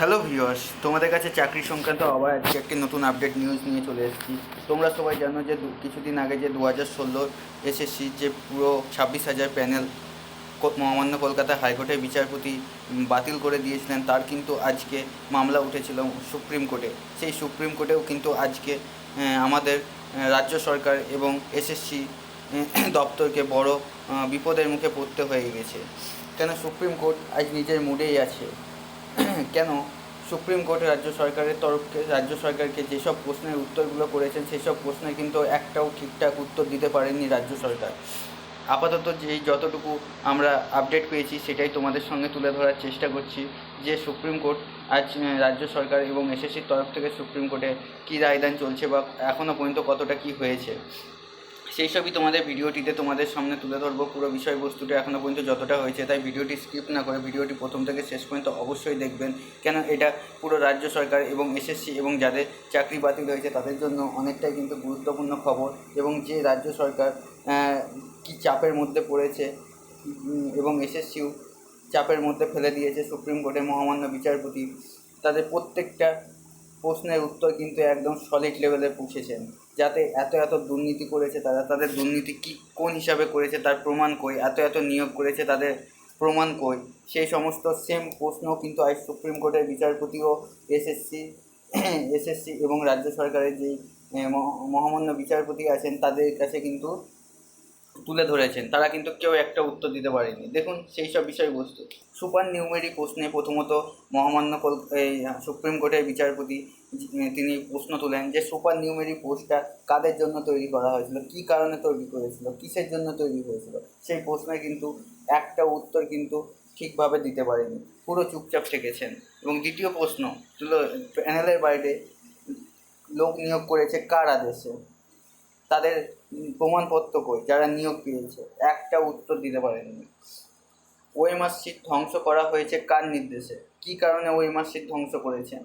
Hello viewers তোমাদের কাছে চাকরি সংক্রান্ত আবার আজকে একটি নতুন আপডেট নিউজ নিয়ে চলে এসেছি। তোমরা সবাই জানো যে কিছুদিন আগে যে দু হাজার ষোলোর এসএসসি যে পুরো ছাব্বিশ হাজার প্যানেল মহামান্য কলকাতা হাইকোর্টের বিচারপতি বাতিল করে দিয়েছিলেন, তার কিন্তু আজকে মামলা উঠেছিল সুপ্রিম কোর্টে। সেই সুপ্রিম কোর্টেও কিন্তু আজকে আমাদের রাজ্য সরকার এবং এসএসসি দপ্তরকে বড় বিপদের মুখে পড়তে হয়ে গেছে। কেন সুপ্রিম কোর্ট আজ নিজের মুডেই আছে? কেন? সুপ্রিম কোর্টে রাজ্য সরকারের তরফকে, রাজ্য সরকারকে যেসব প্রশ্নের উত্তরগুলো করেছেন, সেসব প্রশ্নের কিন্তু একটাও ঠিকঠাক উত্তর দিতে পারেনি রাজ্য সরকার। আপাতত যেই যতটুকু আমরা আপডেট পেয়েছি, সেটাই তোমাদের সঙ্গে তুলে ধরার চেষ্টা করছি যে সুপ্রিম কোর্ট আজ রাজ্য সরকার এবং এসএসসির তরফ থেকে সুপ্রিম কোর্টে কী রায়দান চলছে বা এখনও পর্যন্ত কতটা কী হয়েছে। সেই সবই তোমাদের ভিডিওটিতে তোমাদের সামনে তুলে ধরবো। পুরো বিষয়বস্তুটা এখনও পর্যন্ত যতটা হয়েছে তাই ভিডিওটি স্কিপ না করে ভিডিওটি প্রথম থেকে শেষ পর্যন্ত অবশ্যই দেখবেন। কেন এটা পুরো রাজ্য সরকার এবং এসএসসি এবং যাদের চাকরি বাতিল হয়েছে তাদের জন্য অনেকটাই কিন্তু গুরুত্বপূর্ণ খবর এবং যে রাজ্য সরকার কি চাপের মধ্যে পড়েছে এবং এসএসসিও চাপের মধ্যে ফেলে দিয়েছে সুপ্রিম কোর্টের মহামান্য বিচারপতি, তাদের প্রত্যেকটা প্রশ্নের উত্তর কিন্তু একদম সলিড লেভেলে পৌঁছেছেন। যাতে এত এত দুর্নীতি করেছে তারা, তাদের দুর্নীতি কি, কোন হিসাবে করেছে, তার প্রমাণ কই, এত এত নিয়োগ করেছে তাদের প্রমাণ কই? সেই সমস্ত সেম প্রশ্ন কিন্তু আজ সুপ্রিম কোর্টের বিচারপতি ও এসএসসি এসএসসি এবং রাজ্য সরকারের মহ- মহামান্য বিচারপতি আছেন, তাদের কাছে কিন্তু তুলে ধরেছেন, তারা কিন্তু কেউ একটা উত্তর দিতে পারেনি। দেখুন সেই সব বিষয়বস্তু। সুপার নিউমেরি প্রশ্নে প্রথমত মহামান্য কল- এই সুপ্রিম কোর্টের বিচারপতি তিনি প্রশ্ন তোলেন যে সুপার নিউমেরি পোস্টটা কাদের জন্য তৈরি করা হয়েছিল? কী কারণে তৈরি করেছিল? কিসের জন্য তৈরি হয়েছিল সেই প্রশ্নে কিন্তু একটা উত্তর কিন্তু ঠিকভাবে দিতে পারেনি। পুরো চুপচাপ থেকেছেন। এবং দ্বিতীয় প্রশ্ন প্যানেলের বাইরে লোক নিয়োগ করেছে কার আদেশে? তাদের প্রমাণপত্র কই? যারা নিয়োগ পেয়েছে, একটা উত্তর দিতে পারেননি। ওই মার্কশিট ধ্বংস করা হয়েছে কার নির্দেশে? কী কারণে ওই মার্কশিট ধ্বংস করেছেন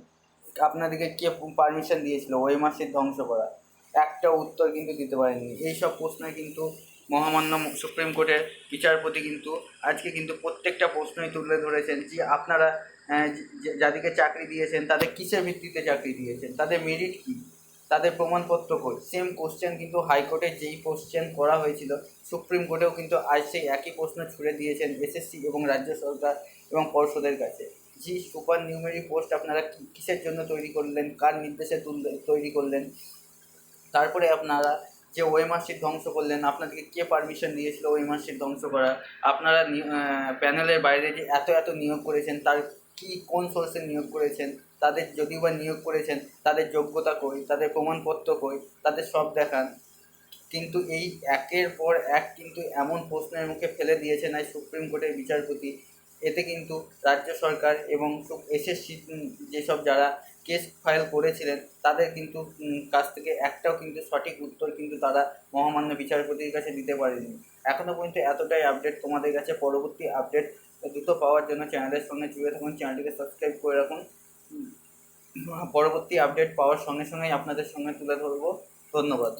আপনাদেরকে কে পারমিশন দিয়েছিল ওই মার্কশিট ধ্বংস করা? একটা উত্তর কিন্তু দিতে পারেননি। এই সব প্রশ্নে কিন্তু মহামান্য সুপ্রিম কোর্টের বিচারপতি কিন্তু আজকে কিন্তু প্রত্যেকটা প্রশ্নই তুলে ধরেছেন যে আপনারা যাদেরকে চাকরি দিয়েছেন, তাদের কিসের ভিত্তিতে চাকরি দিয়েছেন? তাদের মেরিট কী? তাদের প্রমাণপত্র কই সেম কোশ্চেন কিন্তু হাইকোর্টে যেই কোশ্চেন করা হয়েছিল, সুপ্রিম কোর্টেও কিন্তু আজ সেই একই প্রশ্ন ছুড়ে দিয়েছেন এসএসসি এবং রাজ্য সরকার এবং পর্ষদের কাছে। যে সুপার নিউমেরি পোস্ট আপনারা কিসের জন্য তৈরি করলেন? কার নির্দেশে তুললে তৈরি করলেন? তারপরে আপনারা যে ওই মার্কশিট ধ্বংস করলেন, আপনাদেরকে কে পারমিশন দিয়েছিল ওই মার্কশিট ধ্বংস করা? আপনারা প্যানেলের বাইরে যে এত এত নিয়োগ করেছেন, তার কি, কোন সোর্সে নিয়োগ করেছেন? তাদের যদিও বা নিয়োগ করেছেন, তাদের যোগ্যতা কই, তাদের প্রমাণপত্র কই, তাদের সব দেখান। কিন্তু এই একের পর এক কিন্তু এমন প্রশ্নের মুখে ফেলে দিয়েছেন আজ সুপ্রিম কোর্টের বিচারপতি। এতে কিন্তু রাজ্য সরকার এবং এসএসসি যেসব যারা কেস ফাইল করেছিলেন, তাদের কিন্তু কাছ থেকে একটাও কিন্তু সঠিক উত্তর কিন্তু তারা মহামান্য বিচারপতির কাছে দিতে পারেনি। এখনও পর্যন্ত এতটাই আপডেট তোমাদের কাছে। পরবর্তী আপডেট দ্রুত পাওয়ার জন্য চ্যানেলের সঙ্গে জুড়ে থাকুন। চ্যানেলটিকে সাবস্ক্রাইব করে রাখুন। পরবর্তী আপডেট পাওয়ার সঙ্গে সঙ্গেই আপনাদের সঙ্গে তুলে ধরবো। ধন্যবাদ।